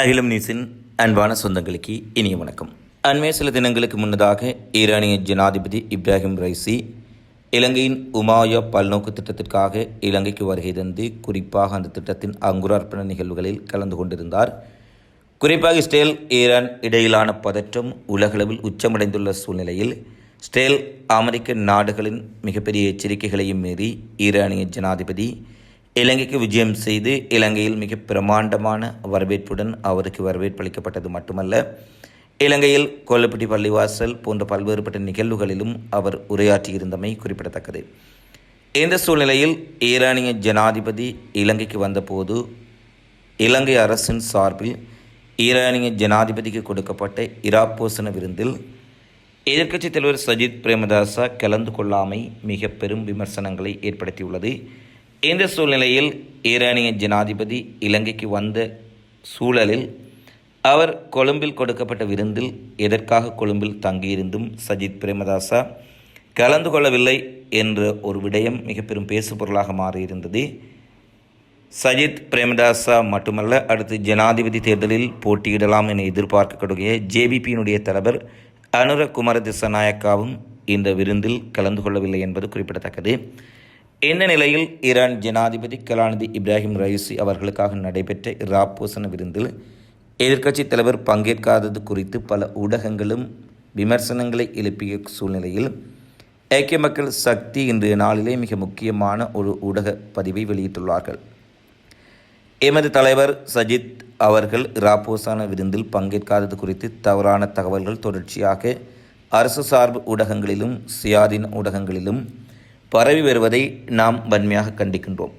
அகிலம் நியூஸின் அன்பான சொந்தங்களுக்கு இனிய வணக்கம். அண்மைய சில தினங்களுக்கு முன்னதாக ஈரானிய ஜனாதிபதி இப்ராஹிம் ரைசி இலங்கையின் உமாயா பல்நோக்கு திட்டத்திற்காக இலங்கைக்கு வருகை தந்து குறிப்பாக அந்த திட்டத்தின் அங்குரார்ப்பண நிகழ்வுகளில் கலந்து கொண்டிருந்தார். குறிப்பாக ஸ்டேல் ஈரான் இடையிலான பதற்றம் உலகளவில் உச்சமடைந்துள்ள சூழ்நிலையில் ஸ்டேல் அமெரிக்க நாடுகளின் மிகப்பெரிய எச்சரிக்கைகளையும் மீறி ஈரானிய ஜனாதிபதி இலங்கைக்கு விஜயம் செய்து இலங்கையில் மிக பிரமாண்டமான வரவேற்புடன் அவருக்கு வரவேற்பு அளிக்கப்பட்டது மட்டுமல்ல இலங்கையில் கோலப்பட்டி பள்ளிவாசல் போன்ற பல்வேறுபட்ட நிகழ்வுகளிலும் அவர் உரையாற்றியிருந்தமை குறிப்பிடத்தக்கது. இந்த சூழ்நிலையில் ஈரானிய ஜனாதிபதி இலங்கைக்கு வந்தபோது இலங்கை அரசின் சார்பில் ஈரானிய ஜனாதிபதிக்கு கொடுக்கப்பட்ட இராப்போசன விருந்தில் எதிர்க்கட்சித் தலைவர் சஜித் பிரேமதாசா கலந்து கொள்ளாமை மிக பெரும் விமர்சனங்களை ஏற்படுத்தியுள்ளது. இந்த சூழ்நிலையில் ஈரானிய ஜனாதிபதி இலங்கைக்கு வந்த சூழலில் அவர் கொழும்பில் கொடுக்கப்பட்ட விருந்தில் எதற்காக கொழும்பில் தங்கியிருந்தும் சஜித் பிரேமதாசா கலந்து கொள்ளவில்லை என்ற ஒரு விடயம் மிக பெரும் பேசுபொருளாக மாறியிருந்தது. சஜித் பிரேமதாசா மட்டுமல்ல அடுத்து ஜனாதிபதி தேர்தலில் போட்டியிடலாம் என எதிர்பார்க்கக்கூடிய ஜேபிபியினுடைய தலைவர் அனுர குமார திசநாயக்காவும் இந்த விருந்தில் கலந்து கொள்ளவில்லை என்பது குறிப்பிடத்தக்கது. இந்த நிலையில் ஈரான் ஜனாதிபதி கலாநிதி இப்ராஹிம் ரைசி அவர்களுக்காக நடைபெற்ற இராப்போசன விருந்தில் எதிர்க்கட்சித் தலைவர் பங்கேற்காதது குறித்து பல ஊடகங்களும் விமர்சனங்களை எழுப்பிய சூழ்நிலையில் ஐக்கிய மக்கள் சக்தி இன்றைய நாளிலே மிக முக்கியமான ஒரு ஊடக பதிவை வெளியிட்டுள்ளார்கள். எமது தலைவர் சஜித் அவர்கள் ராப்போசான விருந்தில் பங்கேற்காதது குறித்து தவறான தகவல்கள் தொடர்ச்சியாக அரசு சார்பு ஊடகங்களிலும் சுயாதீன ஊடகங்களிலும் பரவி வருவதை நாம் வன்மையாக கண்டிக்கின்றோம்.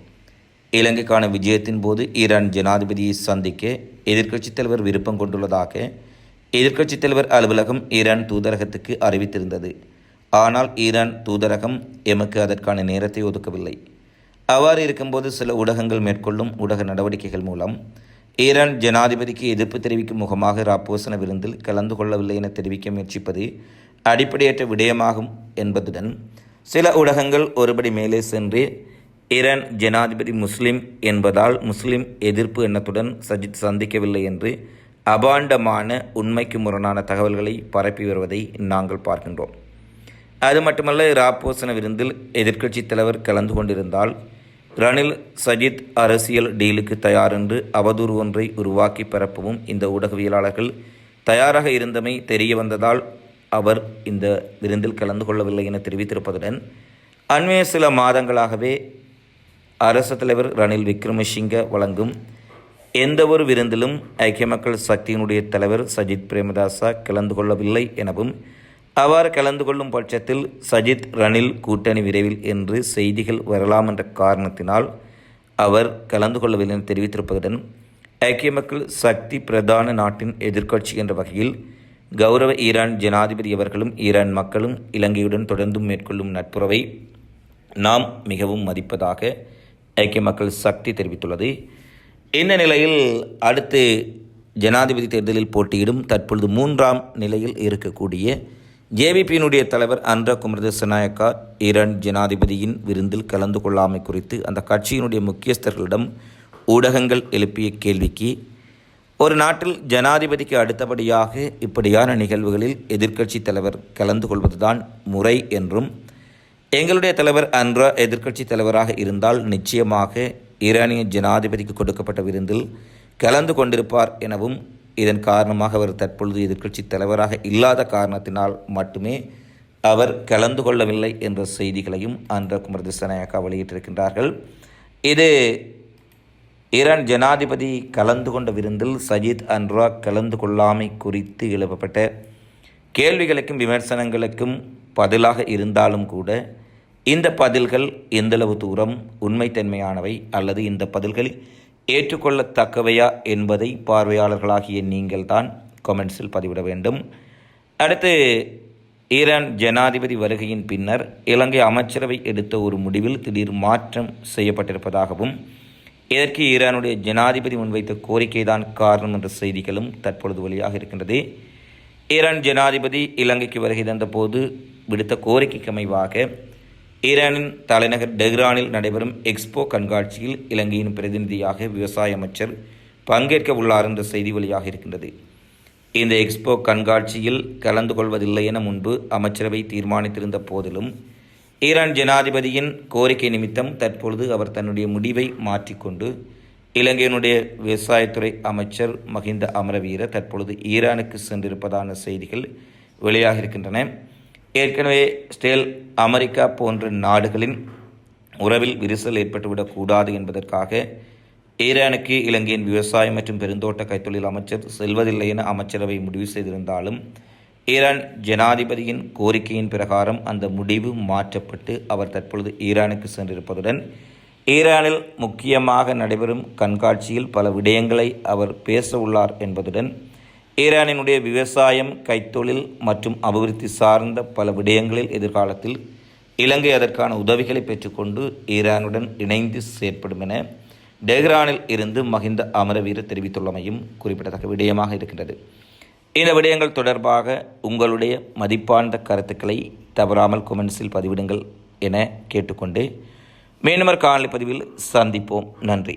இலங்கைக்கான விஜயத்தின் போது ஈரான் ஜனாதிபதியை சந்திக்க எதிர்க்கட்சித் தலைவர் விருப்பம் கொண்டுள்ளதாக எதிர்க்கட்சித் தலைவர் அலுவலகம் ஈரான் தூதரகத்துக்கு அறிவித்திருந்தது. ஆனால் ஈரான் தூதரகம் எமக்கு அதற்கான நேரத்தை ஒதுக்கவில்லை. அவ்வாறு இருக்கும்போது சில ஊடகங்கள் மேற்கொள்ளும் ஊடக நடவடிக்கைகள் மூலம் ஈரான் ஜனாதிபதிக்கு எதிர்ப்பு தெரிவிக்கும் முகமாக ராப்போசன விருந்தில் கலந்து கொள்ளவில்லை என தெரிவிக்க முயற்சிப்பது அடிப்படையற்ற விடயமாகும் என்பதுடன் சில ஊடகங்கள் ஒருபடி மேலே சென்று ஈரான் ஜனாதிபதி முஸ்லிம் என்பதால் முஸ்லிம் எதிர்ப்பு எண்ணத்துடன் சஜித் சந்திக்கவில்லை என்று அபாண்டமான உண்மைக்கு முரணான தகவல்களை பரப்பி வருவதை நாங்கள் பார்க்கின்றோம். அது மட்டுமல்ல ராப்போசன விருந்தில் எதிர்க்கட்சித் தலைவர் கலந்து கொண்டிருந்தால் ரணில் சஜித் அரசியல் டீலுக்கு தயார் என்று அவதூறு ஒன்றை உருவாக்கி பரப்பவும் இந்த ஊடகவியலாளர்கள் தயாராக இருந்தமை தெரிய வந்ததால் அவர் இந்த விருந்தில் கலந்து கொள்ளவில்லை என தெரிவித்திருப்பதுடன் அண்மைய சில மாதங்களாகவே அரசு தலைவர் ரணில் விக்ரமசிங்க வழங்கும் எந்த ஒரு விருந்திலும் ஐக்கிய மக்கள் சக்தியினுடைய தலைவர் சஜித் பிரேமதாசா கலந்து கொள்ளவில்லை எனவும் அவ்வாறு கலந்து கொள்ளும் பட்சத்தில் சஜித் ரணில் கூட்டணி விரைவில் என்று செய்திகள் வரலாம் என்ற காரணத்தினால் அவர் கலந்து கொள்ளவில்லை என தெரிவித்திருப்பதுடன் ஐக்கிய மக்கள் சக்தி பிரதான நாட்டின் எதிர்க்கட்சி என்ற வகையில் கௌரவ ஈரான் ஜனாதிபதி அவர்களும் ஈரான் மக்களும் இலங்கையுடன் தொடர்ந்தும் மேற்கொள்ளும் நட்புறவை நாம் மிகவும் மதிப்பதாக ஐக்கிய மக்கள் சக்தி தெரிவித்துள்ளது. இந்த நிலையில் அடுத்து ஜனாதிபதி தேர்தலில் போட்டியிடும் தற்பொழுது மூன்றாம் நிலையில் இருக்கக்கூடிய ஜேவிபியினுடைய தலைவர் அன்ற குமரதசநாயக்கா ஈரான் ஜனாதிபதியின் விருந்தில் கலந்து கொள்ளாமை குறித்து அந்த கட்சியினுடைய முக்கியஸ்தர்களிடம் ஊடகங்கள் எழுப்பிய கேள்விக்கு ஒரு நாட்டில் ஜனாதிபதிக்கு அடுத்தபடியாக இப்படியான நிகழ்வுகளில் எதிர்க்கட்சி தலைவர் கலந்து கொள்வதுதான் முறை என்றும் எங்களுடைய தலைவர் அன்றா எதிர்க்கட்சி தலைவராக இருந்தால் நிச்சயமாக ஈரானிய ஜனாதிபதிக்கு கொடுக்கப்பட்ட விருந்தில் கலந்து கொண்டிருப்பார் எனவும் இதன் காரணமாக அவர் தற்பொழுது எதிர்க்கட்சி தலைவராக இல்லாத காரணத்தினால் மட்டுமே அவர் கலந்து கொள்ளவில்லை என்ற செய்திகளையும் அன்ற குமரதிசநாயக்கா வெளியிட்டிருக்கின்றார்கள். இது ஈரான் ஜனாதிபதி கலந்து கொண்ட விருந்தில் சஜித் அன்ரா கலந்து கொள்ளாமை குறித்து எழுப்பப்பட்ட கேள்விகளுக்கும் விமர்சனங்களுக்கும் பதிலாக இருந்தாலும் கூட இந்த பதில்கள் எந்தளவு தூரம் உண்மைத்தன்மையானவை அல்லது இந்த பதில்கள் ஏற்றுக்கொள்ளத்தக்கவையா என்பதை பார்வையாளர்களாகிய நீங்கள் தான் கொமெண்ட்ஸில் பதிவிட வேண்டும். அடுத்து ஈரான் ஜனாதிபதி வருகையின் பின்னர் இலங்கை அமைச்சரவை எடுத்த ஒரு முடிவில் திடீர் மாற்றம் செய்யப்பட்டிருப்பதாகவும் இதற்கு ஈரானுடைய ஜனாதிபதி முன்வைத்த கோரிக்கைதான் காரணம் என்ற செய்திகளும் தற்பொழுது வழியாக இருக்கின்றது. ஈரான் ஜனாதிபதி இலங்கைக்கு வருகை தந்தபோது விடுத்த கோரிக்கைக்கு அமைவாக ஈரானின் தலைநகர் டெஹ்ரானில் நடைபெறும் எக்ஸ்போ கண்காட்சியில் இலங்கையின் பிரதிநிதியாக விவசாய அமைச்சர் பங்கேற்க உள்ளார் என்ற செய்தி வழியாக இருக்கின்றது. இந்த எக்ஸ்போ கண்காட்சியில் கலந்து கொள்வதில்லை என முன்பு அமைச்சரவை தீர்மானித்திருந்த போதிலும் ஈரான் ஜனாதிபதியின் கோரிக்கை நிமித்தம் தற்பொழுது அவர் தன்னுடைய முடிவை மாற்றிக்கொண்டு இலங்கையினுடைய விவசாயத்துறை அமைச்சர் மஹிந்த அமரவீர தற்பொழுது ஈரானுக்கு சென்றிருப்பதான செய்திகள் வெளியாக இருக்கின்றன ஏற்கனவே ஸ்டேல் அமெரிக்கா போன்ற நாடுகளின் உறவில் விரிசல் ஏற்பட்டுவிடக்கூடாது என்பதற்காக ஈரானுக்கு இலங்கையின் விவசாயம் மற்றும் பெருந்தோட்ட கைத்தொழில் அமைச்சர் செல்வதில்லை என அமைச்சரவை முடிவு செய்திருந்தாலும் ஈரான் ஜனாதிபதியின் கோரிக்கையின் பிரகாரம் அந்த முடிவு மாற்றப்பட்டு அவர் தற்பொழுது ஈரானுக்கு சென்றிருப்பதுடன் ஈரானில் முக்கியமாக நடைபெறும் கண்காட்சியில் பல விடயங்களை அவர் பேச உள்ளார் என்பதுடன் ஈரானினுடைய விவசாயம் கைத்தொழில் மற்றும் அபிவிருத்தி சார்ந்த பல விடயங்களில் எதிர்காலத்தில் இலங்கை அதற்கான உதவிகளை பெற்றுக்கொண்டு ஈரானுடன் இணைந்து செயற்படும் என டெஹ்ரானில் இருந்து மஹிந்த அமரவீர தெரிவித்துள்ளமையும் குறிப்பிடத்தக்க விடயமாக இருக்கின்றது. இந்த விடயங்கள் தொடர்பாக உங்களுடைய மதிப்பார்ந்த கருத்துக்களை தவறாமல் கொமெண்ட்ஸில் பதிவிடுங்கள் என கேட்டுக்கொண்டு மீனவர் காணொலி பதிவில் சந்திப்போம். நன்றி.